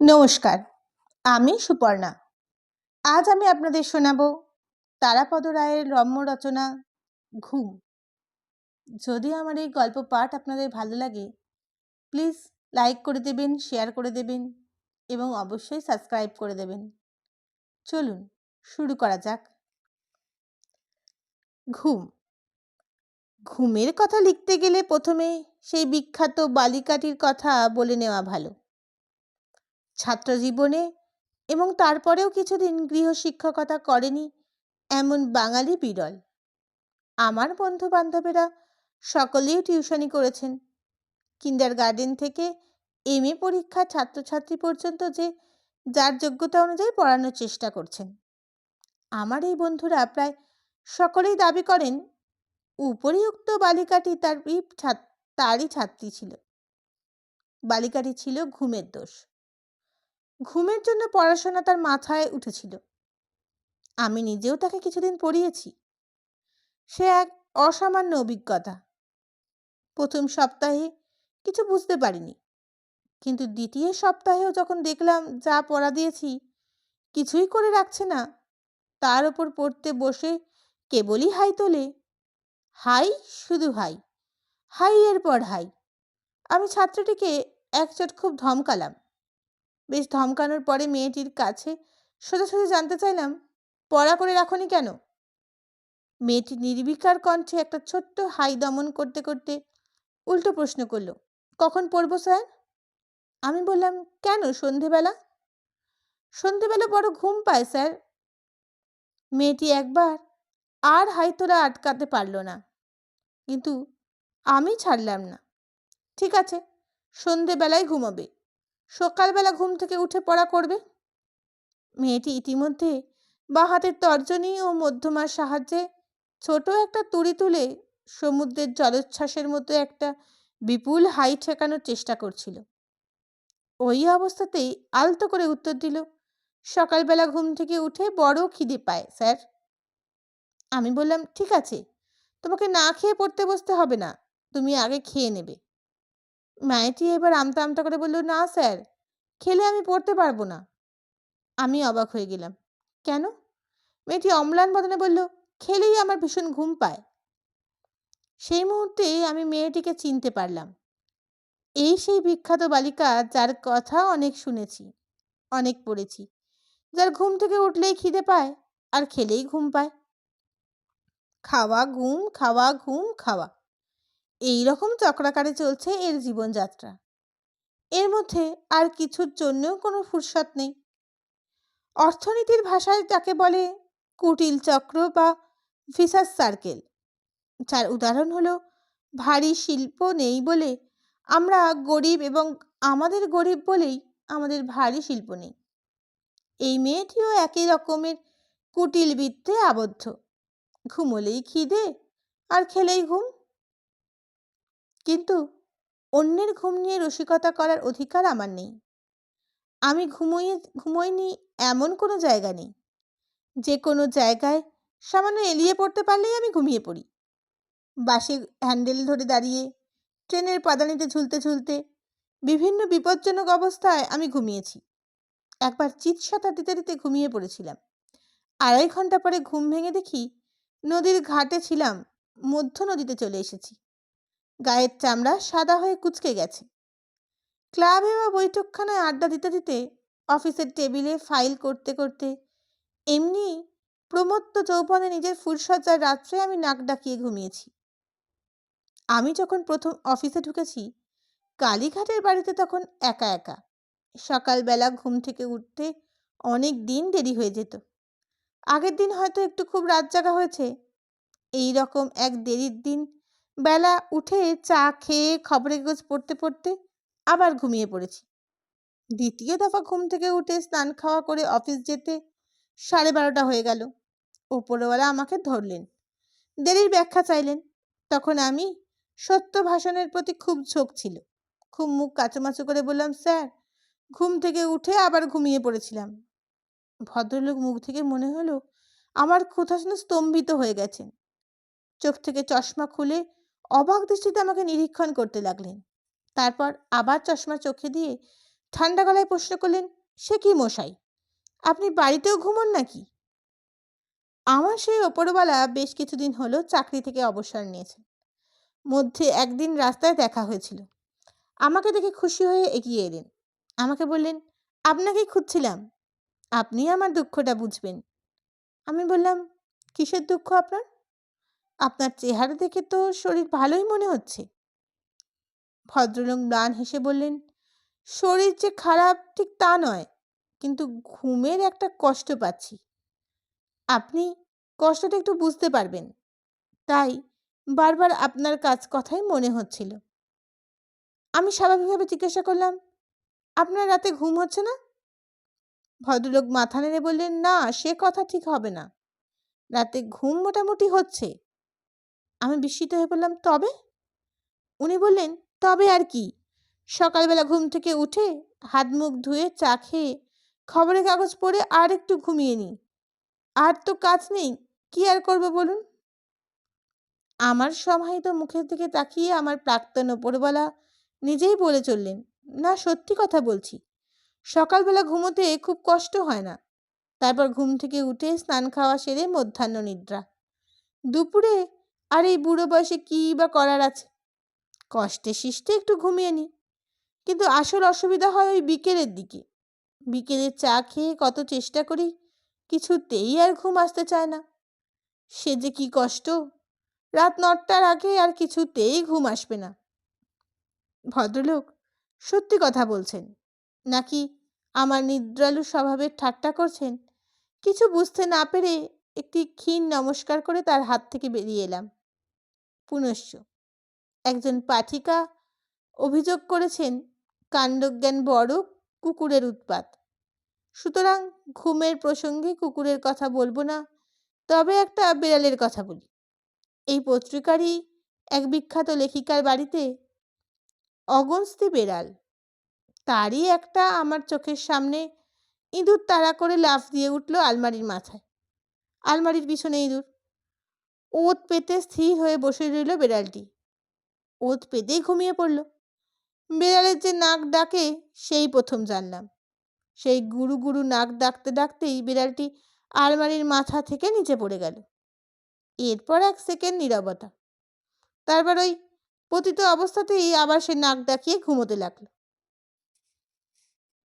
নমস্কার, আমি সুপর্ণা। আজ আমি আপনাদের শোনাব তারাপদ রায়ের রম্য রচনা, ঘুম। যদি আমার এই গল্প পাঠ আপনাদের ভালো লাগে প্লিজ লাইক করে দেবেন শেয়ার করে দেবেন এবং অবশ্যই সাবস্ক্রাইব করে দেবেন। চলুন, শুরু করা যাক। ঘুম। ঘুমের কথা লিখতে গেলে প্রথমে সেই বিখ্যাত বালিকাটির কথা বলে নেওয়া ভালো। ছাত্রজীবনে এবং তারপরেও কিছুদিন গৃহশিক্ষকতা করেনি এমন বাঙালি বিরল। আমার বন্ধু বান্ধবেরা সকলেই টিউশনি করেছেন। কিন্ডার গার্ডেন থেকে এম এ পরীক্ষা ছাত্রছাত্রী পর্যন্ত যে যার যোগ্যতা অনুযায়ী পড়ানোর চেষ্টা করছেন। আমার এই বন্ধুরা প্রায় সকলেই দাবি করেন, উপরিউক্ত বালিকাটি তার তারই ছাত্রী ছিল। বালিকাটি ছিল ঘুমের দোষ। ঘুমের জন্য পড়াশোনা তার মাথায় উঠেছিল। আমি নিজেও তাকে কিছুদিন পড়িয়েছি। সে এক অসামান্য অভিজ্ঞতা। প্রথম সপ্তাহে কিছু বুঝতে পারিনি। কিন্তু দ্বিতীয় সপ্তাহেও যখন দেখলাম যা পড়া দিয়েছি কিছুই করে রাখছে না, তার ওপর পড়তে বসে কেবলই হাই তোলে, হাই শুধু হাই হাই এর পর হাই। আমি ছাত্রটিকে একচট খুব ধমকালাম। বেশ ধমকানোর পরে মেয়েটির কাছে সোজা সোজা জানতে চাইলাম, পড়া করে রাখনি কেন? মেয়েটি নির্বিকার কণ্ঠে একটা ছোট্ট হাই দমন করতে করতে উল্টো প্রশ্ন করল, কখন পড়ব স্যার? আমি বললাম, কেন, সন্ধেবেলা? সন্ধেবেলা বড় ঘুম পায় স্যার। মেয়েটি একবার আর হাই তোলা আটকাতে পারল না, কিন্তু আমি ছাড়লাম না, ঠিক আছে, সন্ধেবেলায় ঘুমাবে। সকালবেলা ঘুম থেকে উঠে পড়া করবে? মেয়েটি ইতিমধ্যে বা হাতের তর্জনী ও মধ্যমার সাহায্যে ছোট একটা তুড়ি তুলে সমুদ্রের জলোচ্ছ্বাসের মতো একটা বিপুল হাই ঠেকানোর চেষ্টা করছিল। ওই অবস্থাতেই আলতো করে উত্তর দিল, সকালবেলা ঘুম থেকে উঠে বড় খিদে পায়, স্যার। আমি বললাম, ঠিক আছে, তোমাকে না খেয়ে পড়তে বসতে হবে না, তুমি আগে খেয়ে নেবে। মায়েটি এবার আমতা আমতা করে বলল, না স্যার, খেলে আমি পড়তে পারব না। আমি অবাক হয়ে গেলাম। কেন? মেয়েটি অম্লান বদনে বলল, খেলেই আমার ভীষণ ঘুম পায়। সেই মুহূর্তে আমি মেয়েটিকে চিনতে পারলাম। এই সেই বিখ্যাত বালিকা যার কথা অনেক শুনেছি, অনেক পড়েছি। যার ঘুম থেকে উঠলেই খিদে পায় আর খেলেই ঘুম পায়। খাওয়া, ঘুম খাওয়া ঘুম, খাওয়া। এই রকম চক্রাকারে চলছে এর জীবনযাত্রা। এর মধ্যে আর কিছুর জন্যও কোনো ফুরসত নেই। অর্থনীতির ভাষায় তাকে বলে কুটিল চক্র বা ভিসাস সার্কেল, যার উদাহরণ হলো, ভারী শিল্প নেই বলে আমরা গরিব এবং আমাদের গরিব বলেই আমাদের ভারী শিল্প নেই। এই মেয়েটিও একই রকমের কুটিল বৃত্তে আবদ্ধ। ঘুমোলেই খিদে আর খেলেই ঘুম। কিন্তু অন্যের ঘুম নিয়ে রসিকতা করার অধিকার আমার নেই। আমি ঘুমোই ঘুমোইনি এমন কোনো জায়গা নেই। যে কোনো জায়গায় সামান্য এলিয়ে পড়তে পারলেই আমি ঘুমিয়ে পড়ি। বাসে হ্যান্ডেল ধরে দাঁড়িয়ে, ট্রেনের পাদানিতে ঝুলতে ঝুলতে, বিভিন্ন বিপজ্জনক অবস্থায় আমি ঘুমিয়েছি। একবার চিৎসতা দিতে দিতে ঘুমিয়ে পড়েছিলাম। আড়াই ঘণ্টা পরে ঘুম ভেঙে দেখি নদীর ঘাটে ছিলাম, মধ্য নদীতে চলে এসেছি। গায়ের চামড়া সাদা হয়ে কুচকে গেছে। ক্লাবে বা বৈঠকখানায় আড্ডা দিতে দিতে অফিসের টেবিলে ফাইল করতে করতে এমনি প্রমত্ত যৌবনে নিজের ফুলসজ্জার রাত্রে আমি নাক ডাকিয়ে ঘুমিয়েছি। আমি যখন প্রথম অফিসে ঢুকেছি, কালীঘাটের বাড়িতে তখন একা একা। সকালবেলা ঘুম থেকে উঠতে অনেক দিন দেরি হয়ে যেত। আগের দিন হয়তো একটু খুব রাত জাগা হয়েছে। এই রকম এক দেরির দিন বেলা উঠে চা খেয়ে খবরের কাগজ পড়তে পড়তে আবার ঘুমিয়ে পড়েছি। দ্বিতীয় দফা ঘুম থেকে উঠে স্নান খাওয়া করে অফিস যেতে সাড়ে বারোটা হয়ে গেল। ওপরওয়ালা আমাকে ধরলেন। দেরির ব্যাখ্যা চাইলেন। তখন আমি সত্য ভাষণের প্রতি খুব ঝোঁক ছিল। খুব মুখ কাচুমাচু করে বললাম, স্যার, ঘুম থেকে উঠে আবার ঘুমিয়ে পড়েছিলাম। ভদ্রলোক মুখ থেকে মনে হলো, আমার কথা শুনে স্তম্ভিত হয়ে গেছেন চোখ থেকে চশমা খুলে অবাক দৃষ্টিতে আমাকে নিরীক্ষণ করতে লাগলেন। তারপর আবার চশমা চোখে দিয়ে ঠান্ডা গলায় প্রশ্ন করলেন, সে কি মশাই? আপনি বাড়িতেও ঘুমন নাকি? আমার সেই ওপরওয়ালা বেশ কিছুদিন হলো চাকরি থেকে অবসর নিয়েছেন। মধ্যে একদিন রাস্তায় দেখা হয়েছিল। আমাকে দেখে খুশি হয়ে এগিয়ে এলেন। আমাকে বললেন, আপনাকেই খুঁজছিলাম। আপনি আমার দুঃখটা বুঝবেন। আমি বললাম, কিসের দুঃখ আপনার? আপনার চেহারা দেখে তো শরীর ভালোই মনে হচ্ছে। ভদ্রলোক ম্লান হেসে বললেন, শরীর যে খারাপ ঠিক তা নয়, কিন্তু ঘুমের একটা কষ্ট পাচ্ছি। আপনি কষ্টটা একটু বুঝতে পারবেন। তাই বারবার আপনার কাজ কথাই মনে হচ্ছিল। আমি স্বাভাবিকভাবে জিজ্ঞাসা করলাম, আপনার রাতে ঘুম হচ্ছে না? ভদ্রলোক মাথা নেড়ে বললেন, না, সে কথা ঠিক হবে না। রাতে ঘুম মোটামুটি হচ্ছে। আমি বিস্মিত হয়ে বললাম, তবে? উনি বললেন, তবে আর কি। সকালবেলা ঘুম থেকে উঠে হাত মুখ ধুয়ে চা খেয়ে খবরের কাগজ পড়ে আর একটু ঘুমিয়ে নিই। আর তো কাজ নেই, কি আর করব বলুন? আমার সমাহিত মুখের দিকে তাকিয়ে আমার প্রাক্তন ওপরওয়ালা নিজেই বলে চললেন, না, সত্যি কথা বলছি। সকালবেলা ঘুমোতে খুব কষ্ট হয় না। তারপর ঘুম থেকে উঠে স্নান খাওয়া সেরে মধ্যাহ্ন নিদ্রা। দুপুরে আর এই বুড়ো বয়সে কী বা করার আছে? কষ্টে শিষ্টে একটু ঘুমিয়ে নিই। কিন্তু আসল অসুবিধা হয় ওই বিকেলের দিকে। বিকেলে চা খেয়ে কত চেষ্টা করি, কিছুতেই আর ঘুম আসতে চায় না। সে যে কি কষ্ট! রাত নটার আগে আর কিছুতেই ঘুম আসবে না। ভদ্রলোক সত্যি কথা বলছেন। নাকি আমার নিদ্রালু স্বভাবের ঠাট্টা করছেন? কিছু বুঝতে না পেরে একটি ক্ষীণ নমস্কার করে তার হাত থেকে বেরিয়ে এলাম। পুনশ্চ। একজন পাঠিকা অভিযোগ করেছেন, কাণ্ডজ্ঞান বড় কুকুরের উৎপাত। সুতরাং ঘুমের প্রসঙ্গে কুকুরের কথা বলব না, তবে একটা বিড়ালের কথা বলি। এই পত্রিকারই এক বিখ্যাত লেখিকার বাড়িতে অগন্স্তি বেড়াল। তারই একটা আমার চোখের সামনে ইঁদুর তাড়া করে লাফ দিয়ে উঠল আলমারির মাথায়। আলমারির পিছনে ইঁদুর। ওত পেতে স্থির হয়ে বসে রইল বেড়ালটি। ওত পেতেই ঘুমিয়ে পড়ল। বেড়ালের যে নাক ডাকে, সেই প্রথম জানলাম। সেই গুরু গুরু নাক ডাকতে ডাকতেই বিড়ালটি আলমারির মাথা থেকে নিচে পড়ে গেল। এরপর এক সেকেন্ড নীরবতা। তারপর ওই পতিত অবস্থাতেই আবার সে নাক ডাকিয়ে ঘুমোতে লাগল।